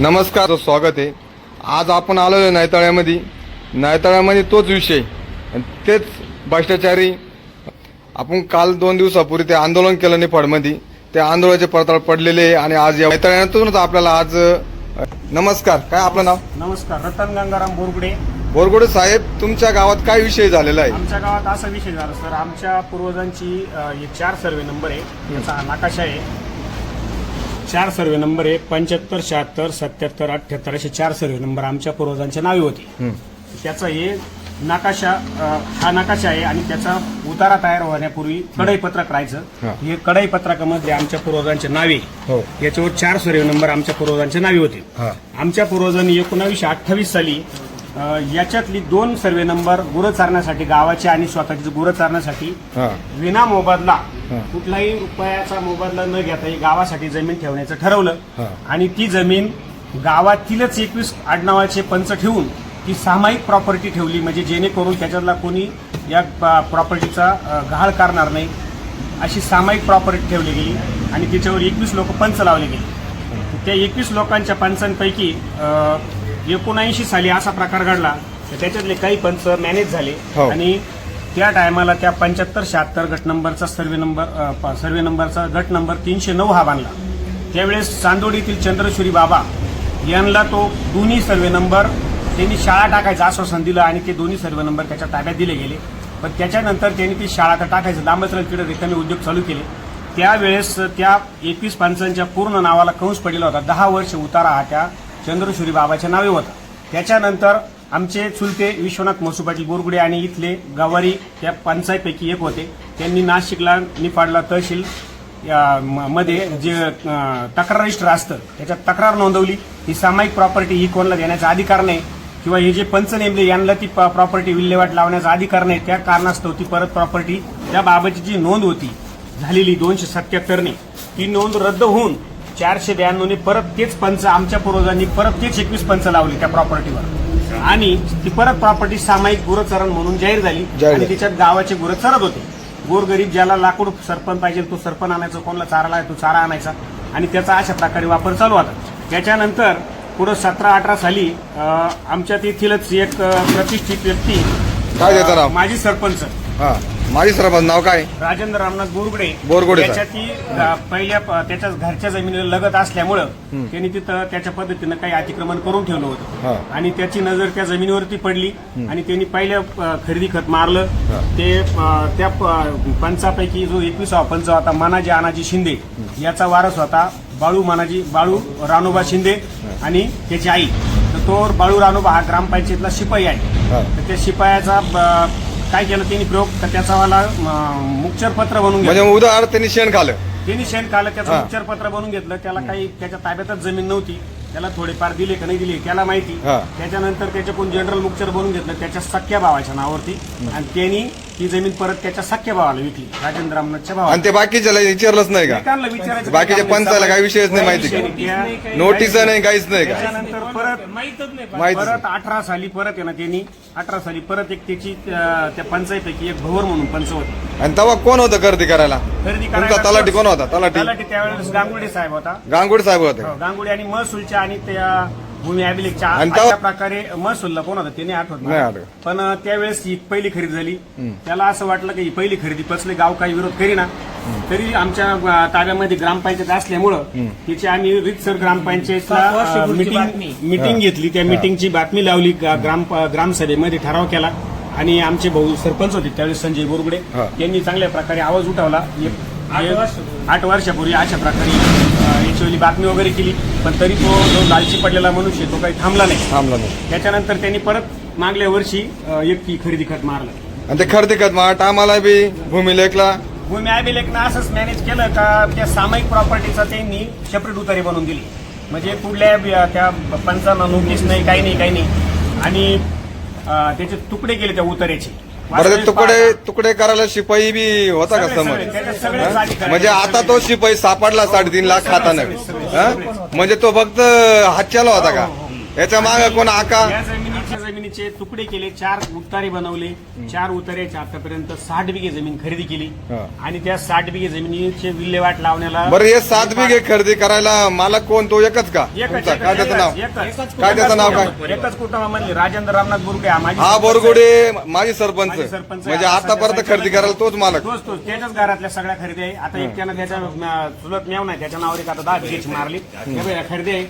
नमस्कार स्वागत आहे. आज आपण आलेलो आहे नायतळ्यामध्ये. नायतळ्यामध्ये तोच विषय तेच भ्रष्टाचारी. आपण काल दोन दिवसापूर्वी ते आंदोलन केलं निफाडमध्ये. त्या आंदोलनाचे पडताळ पडलेले आणि आज या नायतळ्यातूनच आपल्याला आज नमस्कार. काय आपलं नाव? नमस्कार रतन गंगाराम बोरगुडे. बोरगोडे साहेब तुमच्या गावात काय विषय झालेला आहे? आमच्या गावात असा विषय झाला सर. आमच्या पूर्वजांची हे चार सर्वे नंबर आहे. याचा हा नकाशा आहे. चार सर्वे नंबर आहे पंच्याहत्तर शहात्तर सत्याहत्तर अठ्ठ्याहत्तर असे चार सर्वे नंबर आमच्या पूर्वजांच्या नावे होते. त्याचा हे नकाशा हा नकाशा आहे आणि त्याचा उतारा तयार होण्यापूर्वी कढई पत्रक. राहायचं. हे. कढई पत्रकामध्ये आमच्या पूर्वजांचे नावे. हो. याच्यावर चार सर्वे नंबर आमच्या पूर्वजांच्या नावे होते. आमच्या पूर्वजांनी एकोणावीसशे अठ्ठावीस साली याच्यातली दोन सर्वे नंबर गुरं चारण्यासाठी गावाचे आणि स्वतःचे गुरं चारण्यासाठी. हा. विना मोबदला हा. कुठलाही रुपयाचा मोबदला न घेता ही गावासाठी जमीन ठेवण्याचं ठरवलं. हा. आणि ती जमीन गावातीलच एकवीस आडनावाचे पंच ठेवून ती सामायिक प्रॉपर्टी ठेवली म्हणजे जेणेकरून त्याच्यातला कोणी या प्रॉपर्टीचा गहाळ करणार नाही अशी सामायिक प्रॉपर्टी ठेवली गेली. आणि त्याच्यावर एकवीस लोक पंच लावले गेले. त्या एकवीस लोकांच्या पंचांपैकी एकोणऐंशी साली असा प्रकार घडला. तर त्याच्यातले काही पंच मॅनेज झाले. हो. आणि त्या टायमाला त्या पंच्याहत्तर शहात्तर गट नंबरचा सर्वे नंबर अ, प- सर्वे नंबरचा गट नंबर तीनशे नऊ हा बांधला त्यावेळेस चांदोडीतील चंद्रशुरी बाबा यांना तो दोन्ही सर्वे नंबर त्यांनी शाळा टाकायचं आश्वासन दिलं आणि ते दोन्ही सर्वे नंबर त्याच्या ताब्यात दिले गेले. पण त्याच्यानंतर त्यांनी ती शाळा तर टाकायचं. लांबच तिकडे रिकामे उद्योग चालू केले. त्यावेळेस त्या एकवीस पंचांच्या पूर्ण नावाला कंस पडलेला होता. दहा वर्ष उतारा हा त्या चंद्रशुरी बाबाच्या नावे होता. त्याच्यानंतर आमचे चुलते विश्वनाथ मसू पाटील बोरगुडे आणि इथले गवारी त्या पंचायतपैकी एक होते. त्यांनी नाशिकला निफाडला तहसील या म- मध्ये जे तक्रार रजिस्टर असतं त्याच्यात तक्रार नोंदवली. ही सामायिक प्रॉपर्टी ही कोणाला देण्याचा अधिकार नाही किंवा हे जे पंच नेमले यांना ती प्रॉपर्टी विल्हेवाट लावण्याचा अधिकार नाही. त्या कारणास्तव ती परत प्रॉपर्टी त्या बाबाची जी नोंद होती झालेली दोनशे सत्याहत्तरने ती नोंद रद्द होऊन चारशे ब्याण्णवने परत तेच पंच आमच्या पूर्वजांनी परत तेच एकवीस पंच लावली त्या प्रॉपर्टीवर आणि ती परत प्रॉपर्टी सामायिक गुरचरण म्हणून जाहीर झाली. आणि. त्याच्यात गावाचे गुरं चरत होते. गोरगरीब ज्याला लाकूड सरपण पाहिजे तो सरपण आणायचा कोणाला चाराला तो चारा आणायचा. आणि त्याचा अशा प्रकारे वापर चालू होता. त्याच्यानंतर पुढं सतरा अठरा साली आमच्या तेथीलच एक प्रतिष्ठित व्यक्ती नाव? अं, माजी सरपंच माझी सरपंच नाव काय? राजेंद्र रामनाथ बोरगुडे. बोरगुडे त्याच्या ती अ, पहिल्या प- त्याच्या घरच्या जमिनीला लगत असल्यामुळं त्यांनी तिथं त्याच्या पद्धतीनं काही अतिक्रमण करून ठेवलं हा. होतं आणि त्याची नजर त्या जमिनीवरती पडली आणि त्यांनी पहिल्या अ, खरेदी खत मारलं. ते अ, त्या प- पंचापैकी जो एकविसावा पंच होता मानाजी आनाजी शिंदे याचा वारस होता बाळू मानाजी बाळू रानोबा शिंदे आणि त्याची आई. तर तो बाळू रानोबा हा ग्रामपंचायतला शिपाई आहे. हा. तर त्या शिपायाचा ब- काय केलं त्यांनी प्रयोग तर त्याचा वाला मुक्चर पत्र बनवून म्हणजे घेतलं. उदाहरण त्यांनी शेण खाल्लं. त्यांनी शेण काढलं त्याचं हा. मुक्चर पत्र बनवून घेतलं. त्याला काही त्याच्या ताब्यातच जमीन नव्हती. त्याला थोडेफार दिले का नाही दिले त्याला माहिती. हा. त्याच्यानंतर त्याच्याकडून जनरल मुक्चर बनवून घेतलं त्याच्या सख्या भावाच्या नावावरती. आणि त्यांनी ती जमीन परत त्याच्या सख्या भावाला विकली. राजेंद्र रामनाथच्या भावाला. आणि ते बाकीच्याला विचारलंच नाही का? विचारायचं बाकीच्या. पंचाला काही विषयच नाही माहिती का? नोटीस नाही. काहीच नाही का? त्याच्यानंतर परत माहितीच परत अठरा साली परत आहे ना त्यांनी अठरा साली परत एक त्याची अं, त्या पंचायतपैकी एक भवर म्हणून पंच होते आणि तेव्हा कोण होतं गर्दी करायला? खरेदी तुमचा तलाठी. कोण होता? तलाठी. तलाठी त्यावेळेस गांगुडे साहेब होता. गांगुड साहेब होते. हो, गांगुडी आणि महसूलच्या आणि त्या भूमी अभिलेखच्या आणि अशा प्रकारे महसूलला कोण होता त्याने आठवत नाही आठवत. पण अं, त्यावेळेस ही पहिली खरेदी झाली. त्याला असं वाटलं की ही पहिली खरेदी पचले गाव काही विरोध करीना. तरी आमच्या अं, ताब्यामध्ये ग्रामपंचायत असल्यामुळं तिची आम्ही रितसर ग्रामपंचायतला मिटिंग मिटिंग घेतली. त्या मिटिंगची बातमी लावली. गा- ग्राम ग्रामसभेमध्ये ठराव केला. आणि आमचे भाऊ सरपंच होते त्यावेळेस संजय बोरगुडे. हा. यांनी चांगल्या प्रकारे आवाज उठवला. एक- एक- आठ वर्षापूर्वी अशा प्रकारे याच्यावरली बातमी वगैरे केली पण तरी तो जो लालची पडलेला मनुष्य तो काही थांबला नाही. थांबला नाही. त्याच्यानंतर त्यांनी परत मागल्या वर्षी एक ती खरेदी खत मारलं. आणि ते खरेदी करत मग आम्हाला बी भूमी लेखला भूमी अभिलेखनं असंच मॅनेज केलं का त्या सामायिक प्रॉपर्टीचा त्यांनी सेपरेट उतारे बनवून दिली. म्हणजे कुठल्या त्या पंचांना नोटीस नाही काही नाही काही नाही. आणि त्याचे तुकडे केले त्या उतार्याचे बरं ते तुकडे तुकडे करायला शिपाई बी होता का हा? अधिकारी म्हणजे. आता तो शिपाई सापडला साडेतीन लाख खाताना हा? म्हणजे तो फक्त हातच्याला होता का याच्या मागे कोण आका जमिनीचे तुकडे केले चार उतारे बनवले. चार उतार्याच्या आतापर्यंत साठ बिघे जमीन खरेदी केली. हा. आणि त्या साठ बिघे जमिनीचे विल्हेवाट लावण्याला बरं हे सात बिघे खरेदी करायला मालक कोण? तो एकच का? एकच- तुमचा? एकच- काय त्याचं नाव? एकच- काय त्याचं नाव काय? एकच- कुटुंबामधले राजेंद्र रामनाथ बोरगे हा माझे हा सरपंच बोरगुडे आहे. माजी सरपंच. माझे सरपंच आहे. म्हणजे आता आतापर्यंत खरेदी करायला तोच मालक. तोच तोच. त्याच्याच घरातल्या सगळ्या खरेदी आहे. आता एक त्यानं त्याच्या अं, चुलत मेव नाही. त्याच्या नावावर एक आता दहा बिघेची मारली. या खरेदी आहे.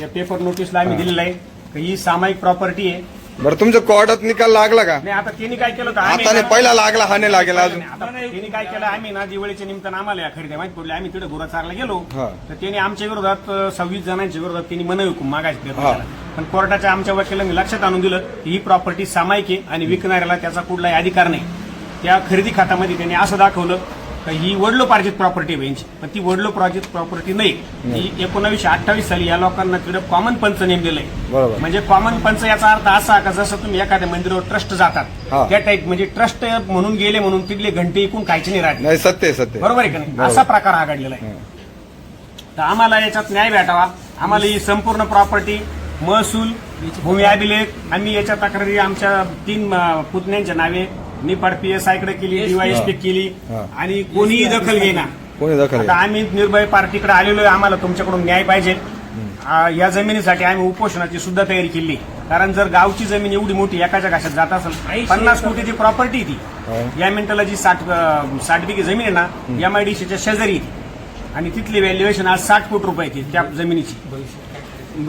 या पेपर नोटीसला आम्ही दिलेलं आहे. की ही सामायिक प्रॉपर्टी आहे. बरं तुमचं कोर्टात निकाल लागला का? नाही आता त्यांनी काय केलं होतं? आम्ही आता नाही पहिला लागला हा नाही लागेल अजून. आता त्यांनी काय केलं आम्ही ना दिवाळीच्या निमित्तानं आम्हाला या खरेदी माहिती पडली आम्ही तिथे गुराचारला गेलो. हा. तर त्यांनी आमच्या विरोधात अं, सव्वीस जणांच्या विरोधात त्यांनी मनवी मागायची हा. पण कोर्टाच्या आमच्या वकिलांनी लक्षात आणून दिलं की ही प्रॉपर्टी सामायिक आहे आणि विकणाऱ्याला त्याचा कुठलाही अधिकार नाही. त्या खरेदी खात्यामध्ये त्यांनी असं दाखवलं ही वडलोपार्जित प्रॉपर्टी आहे यांची पण ती वडलोपार्जित प्रॉपर्टी नाही. ही एकोणावीसशे अठ्ठावीस साली या लोकांना तिकडे कॉमन पंच नेमलेलं आहे. म्हणजे कॉमन पंच याचा अर्थ असा का जसं तुम्ही एखाद्या मंदिरावर ट्रस्ट. जातात त्या टाईप म्हणजे ट्रस्ट म्हणून गेले म्हणून तिथले घंटे ऐकून खायचे नाही राहते नाही सत्य सत्य. बरोबर आहे का नाही? असा प्रकार हा घडलेला आहे. तर आम्हाला याच्यात न्याय भेटावा. आम्हाला ही संपूर्ण प्रॉपर्टी महसूल भूमी अभिलेख आम्ही याच्या तक्रारी आमच्या तीन पुतण्यांच्या नावे निपाड पी एस आयकडे केली डीवायएसपी केली. आणि कोणीही दखल घेईना. कोणी दखल आता? आम्ही निर्भय पार्टीकडे आलेलो आहे आम्हाला तुमच्याकडून न्याय पाहिजे. आ, या जमिनीसाठी आम्ही उपोषणाची सुद्धा तयारी केली. कारण जर गावची जमीन एवढी मोठी एकाच्या घाशात जात असेल पन्नास कोटीची प्रॉपर्टी ती. या मिनिटाला जी साठ साठ बिघे जमीन आहे ना एम आय डी सीच्या शेजारी. आणि तिथली व्हॅल्युएशन आज साठ कोटी रुपये ती त्या जमिनीची. भविष्यात